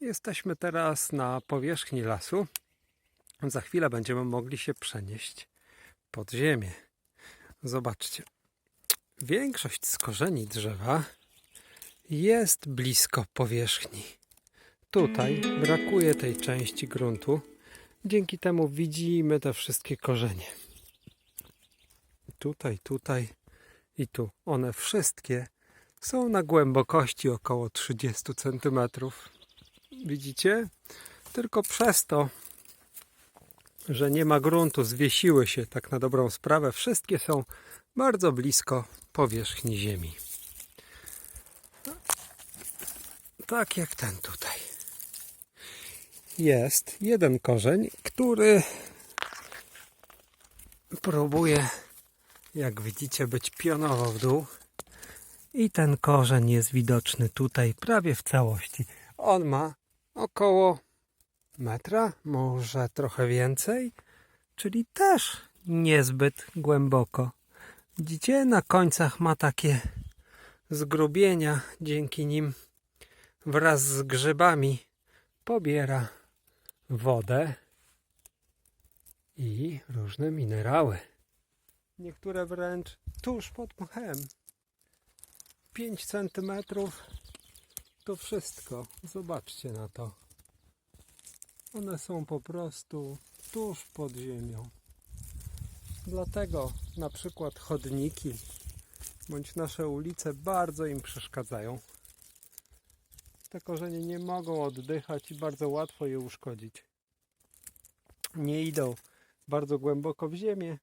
Jesteśmy teraz na powierzchni lasu. Za chwilę będziemy mogli się przenieść pod ziemię. Zobaczcie. Większość z korzeni drzewa jest blisko powierzchni. Tutaj brakuje tej części gruntu. Dzięki temu widzimy te wszystkie korzenie. Tutaj, tutaj i tu. One wszystkie są na głębokości około 30 cm. Widzicie? Tylko przez to, że nie ma gruntu, zwiesiły się tak na dobrą sprawę. Wszystkie są bardzo blisko powierzchni ziemi. Tak jak ten tutaj. Jest jeden korzeń, który próbuje, jak widzicie, być pionowo w dół. I ten korzeń jest widoczny tutaj prawie w całości. On ma około metra, może trochę więcej, czyli też niezbyt głęboko. Widzicie, na końcach ma takie zgrubienia, dzięki nim wraz z grzybami pobiera wodę i różne minerały. Niektóre wręcz tuż pod mchem. 5 centymetrów to wszystko. Zobaczcie na to. One są po prostu tuż pod ziemią. Dlatego na przykład chodniki bądź nasze ulice bardzo im przeszkadzają. Te korzenie nie mogą oddychać i bardzo łatwo je uszkodzić. Nie idą bardzo głęboko w ziemię,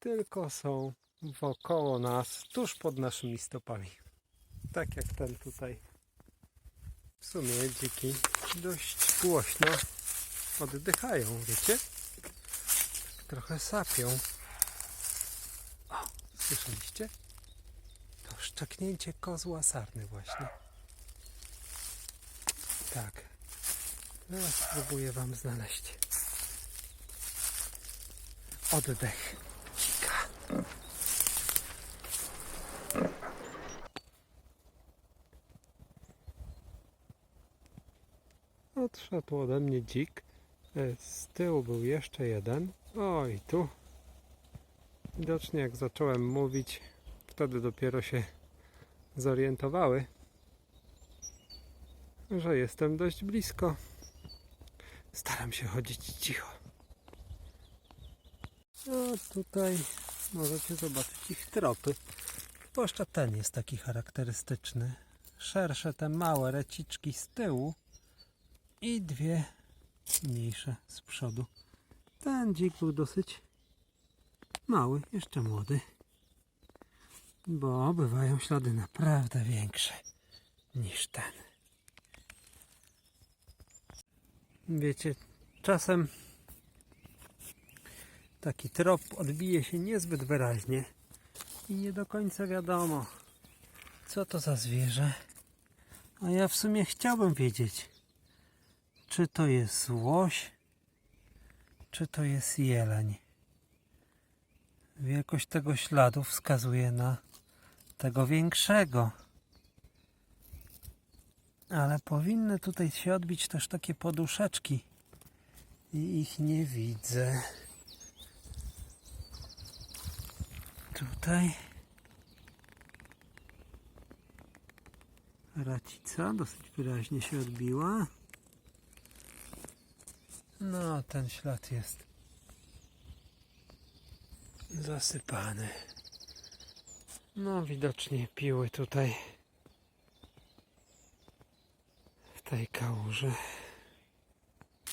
tylko są wokoło nas, tuż pod naszymi stopami. Tak jak ten tutaj. W sumie dziki dość głośno oddychają, wiecie? Trochę sapią. O, słyszeliście? To szczeknięcie kozła sarny właśnie. Tak. Teraz spróbuję wam znaleźć oddech dzika. Odszedł ode mnie dzik. E, Z tyłu był jeszcze jeden. O i tu. Widocznie jak zacząłem mówić, wtedy dopiero się zorientowały, że jestem dość blisko. Staram się chodzić cicho. A tutaj możecie zobaczyć ich tropy. Zwłaszcza ten jest taki charakterystyczny. Szersze te małe reciczki z tyłu i dwie mniejsze z przodu. Ten dzik był dosyć mały, jeszcze młody. Bo bywają ślady naprawdę większe niż ten. Wiecie, czasem taki trop odbije się niezbyt wyraźnie i nie do końca wiadomo, co to za zwierzę. A ja w sumie chciałbym wiedzieć, czy to jest łoś, czy to jest jeleń. Wielkość tego śladu wskazuje na tego większego. Ale powinny tutaj się odbić też takie poduszeczki. I ich nie widzę. Tutaj. Racica dosyć wyraźnie się odbiła. No, ten ślad jest zasypany. No, widocznie piły tutaj w tej kałuży.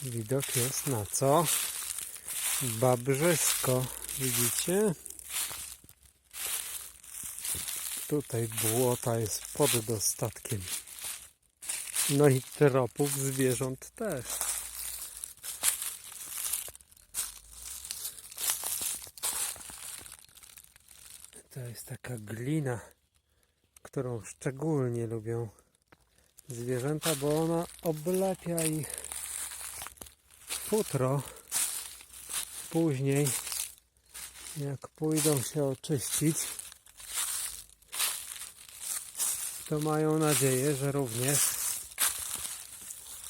Widok jest na co? Babrzysko, widzicie? Tutaj błota jest pod dostatkiem. No i tropów zwierząt też. To jest taka glina, którą szczególnie lubią zwierzęta, bo ona oblepia ich futro. Później, jak pójdą się oczyścić, to mają nadzieję, że również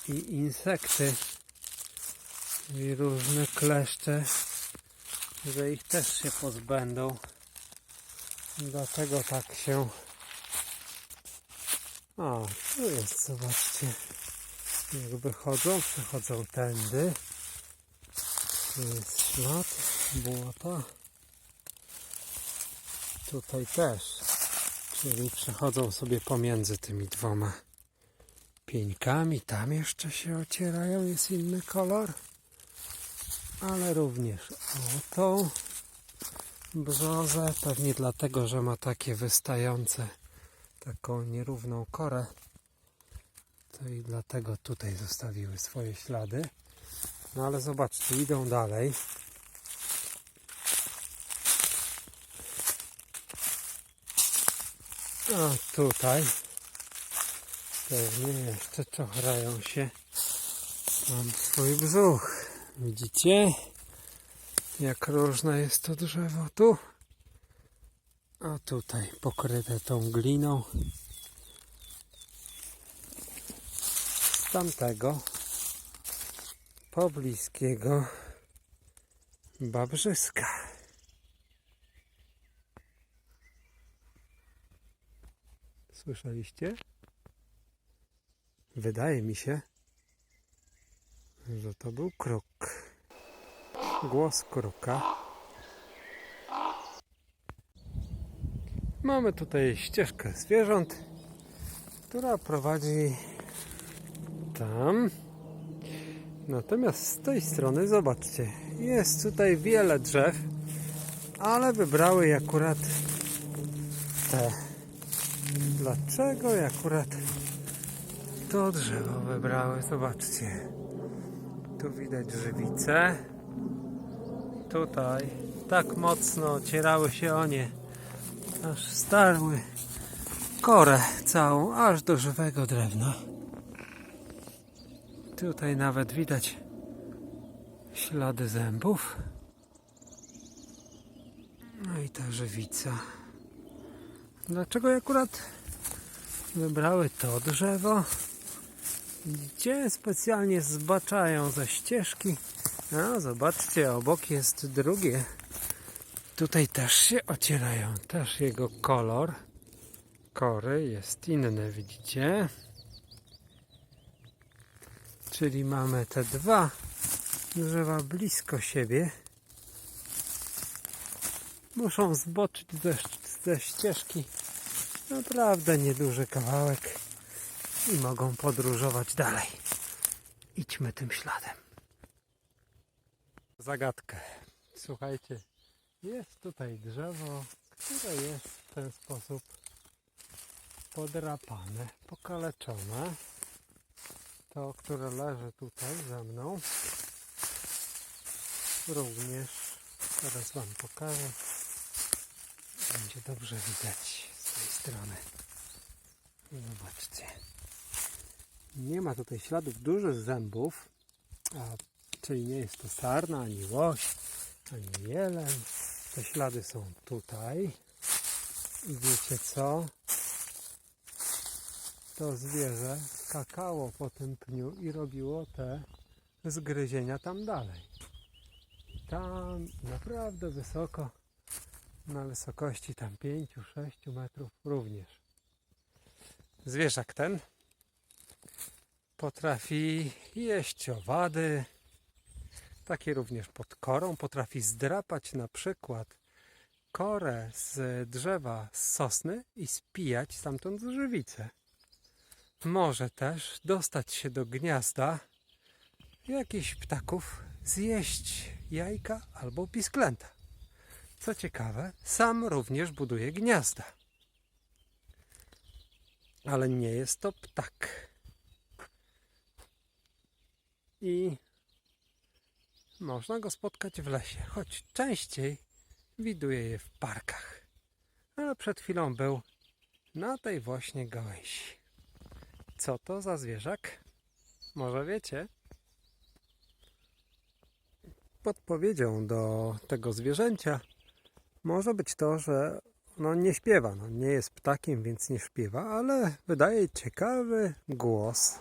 i insekty i różne kleszcze, że ich też się pozbędą. Dlatego tak się. O, tu jest, zobaczcie. Jak wychodzą, przechodzą tędy. Tu jest ślad błota. Tutaj też. Czyli przechodzą sobie pomiędzy tymi dwoma pieńkami. Tam jeszcze się ocierają, jest inny kolor. Ale również o tą brzozę. Pewnie dlatego, że ma takie wystające, taką nierówną korę. To i dlatego tutaj zostawiły swoje ślady. No ale zobaczcie, idą dalej. A tutaj pewnie jeszcze czochrają się. Mam swój brzuch. Widzicie? Jak różne jest to drzewo tu. A tutaj pokryte tą gliną. Z tamtego pobliskiego babrzyska. Słyszeliście? Wydaje mi się, że to był kruk. Głos kruka. Mamy tutaj ścieżkę zwierząt, która prowadzi tam. Natomiast z tej strony, zobaczcie, jest tutaj wiele drzew, ale wybrały akurat te. Dlaczego akurat to drzewo wybrały? Zobaczcie. Tu widać żywice. Tutaj tak mocno ocierały się o nie, aż starły korę całą, aż do żywego drewna. Tutaj nawet widać ślady zębów. No i ta żywica. Dlaczego akurat wybrały to drzewo? Gdzie specjalnie zbaczają ze ścieżki? A zobaczcie, obok jest drugie. Tutaj też się ocierają. Też jego kolor kory jest inny, widzicie? Czyli mamy te dwa drzewa blisko siebie. Muszą zboczyć ze, ze ścieżki naprawdę nieduży kawałek i mogą podróżować dalej. Idźmy tym śladem. Zagadkę. Słuchajcie, jest tutaj drzewo, które jest w ten sposób podrapane, pokaleczone to, które leży tutaj za mną, również teraz Wam pokażę. Będzie dobrze widać z tej strony. Zobaczcie. Nie ma tutaj śladów dużych zębów, a, czyli nie jest to sarna, ani łoś, ani jeleń. Te ślady są tutaj. I wiecie co? to zwierzę skakało po tym pniu i robiło te zgryzienia tam dalej. Tam naprawdę wysoko, na wysokości tam 5-6 metrów również. Zwierzak ten potrafi jeść owady, takie również pod korą, potrafi zdrapać na przykład korę z drzewa z sosny i spijać stamtąd żywicę może też dostać się do gniazda jakichś ptaków, zjeść jajka albo pisklęta. Co ciekawe, sam również buduje gniazda. Ale nie jest to ptak. I można go spotkać w lesie, choć częściej widuje je w parkach. Ale przed chwilą był na tej właśnie gałęzi. Co to za zwierzak? Może wiecie? Podpowiedzią do tego zwierzęcia może być to, że no nie śpiewa. No nie jest ptakiem, więc nie śpiewa, ale wydaje ciekawy głos.